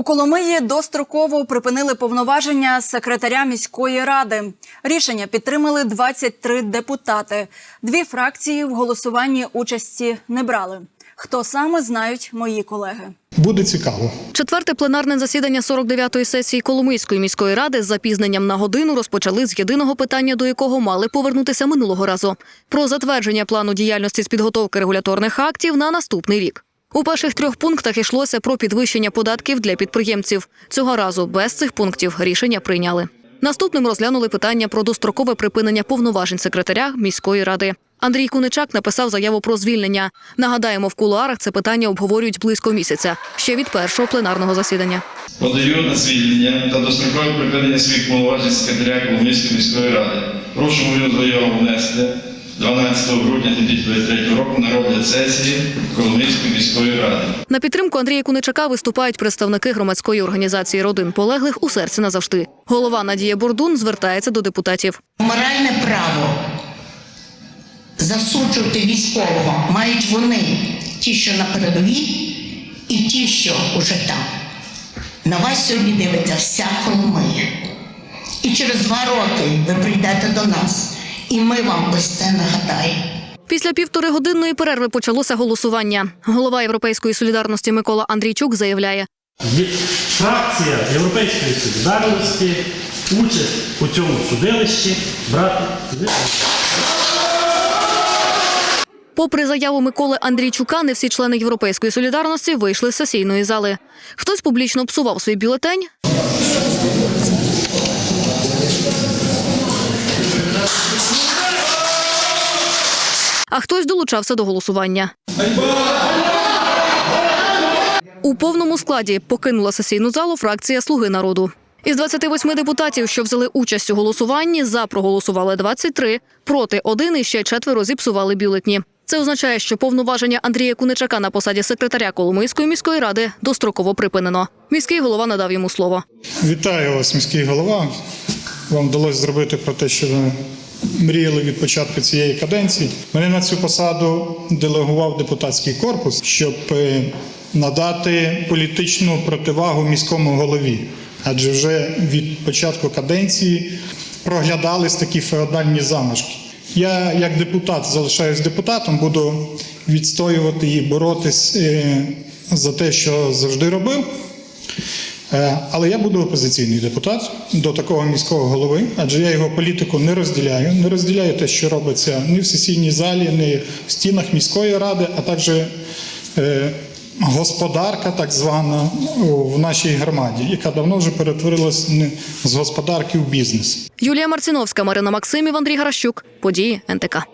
У Коломиї достроково припинили повноваження секретаря міської ради. Рішення підтримали 23 депутати. Дві фракції в голосуванні участі не брали. Хто саме знають мої колеги? Буде цікаво. Четверте пленарне засідання 49-ї сесії Коломийської міської ради з запізненням на годину розпочали з єдиного питання, до якого мали повернутися минулого разу про затвердження плану діяльності з підготовки регуляторних актів на наступний рік. У перших трьох пунктах йшлося про підвищення податків для підприємців. Цього разу без цих пунктів рішення прийняли. Наступним розглянули питання про дострокове припинення повноважень секретаря міської ради. Андрій Куничак написав заяву про звільнення. Нагадаємо, в кулуарах це питання обговорюють близько місяця ще від першого пленарного засідання. Подаю на звільнення та дострокове припинення своїх повноважень секретаря Коломийської міської ради. Прошу мою заяву внести 12 грудня 2023 року на розгляд сесії Коломийської міської ради. На підтримку Андрія Куничака виступають представники громадської організації родин полеглих у серці назавжди. Голова Надія Бордун звертається до депутатів. Моральне право засуджувати військового мають вони, ті, що на передовій, і ті, що уже там. На вас сьогодні дивиться вся Коломия. І через два роки ви прийдете до нас, і ми вам ось це нагадаємо. Після півторигодинної перерви почалося голосування. Голова Європейської солідарності Микола Андрійчук заявляє, Фракція Європейської солідарності участь у цьому судилищі брати попри заяву Миколи Андрійчука, не всі члени Європейської солідарності вийшли з сесійної зали. Хтось публічно псував свій бюлетень. А хтось долучався до голосування. У повному складі покинула сесійну залу фракція Слуги народу. Із 28 депутатів, що взяли участь у голосуванні, за проголосували 23, проти один і ще четверо зіпсували бюлетні. Це означає, що повноваження Андрія Куничака на посаді секретаря Коломийської міської ради достроково припинено. Міський голова надав йому слово. Вітаю вас, міський голова. Вам вдалося зробити про те, що ви мріяли від початку цієї каденції. Мене на цю посаду делегував депутатський корпус, щоб е, надати політичну противагу міському голові. Адже вже від початку каденції проглядались такі феодальні замашки. Я, як депутат, залишаюсь депутатом, буду відстоювати і боротись е, за те, що завжди робив. Е, Але я буду опозиційний депутат до такого міського голови, адже я його політику не розділяю. Не розділяю те, що робиться ні в сесійній залі, ні в стінах міської ради, а також е, господарка, так звана, в нашій громаді, яка давно вже перетворилась з господарки в бізнес. Юлія Марціновська, Марина Максимів, Андрій Гаращук. Події НТК.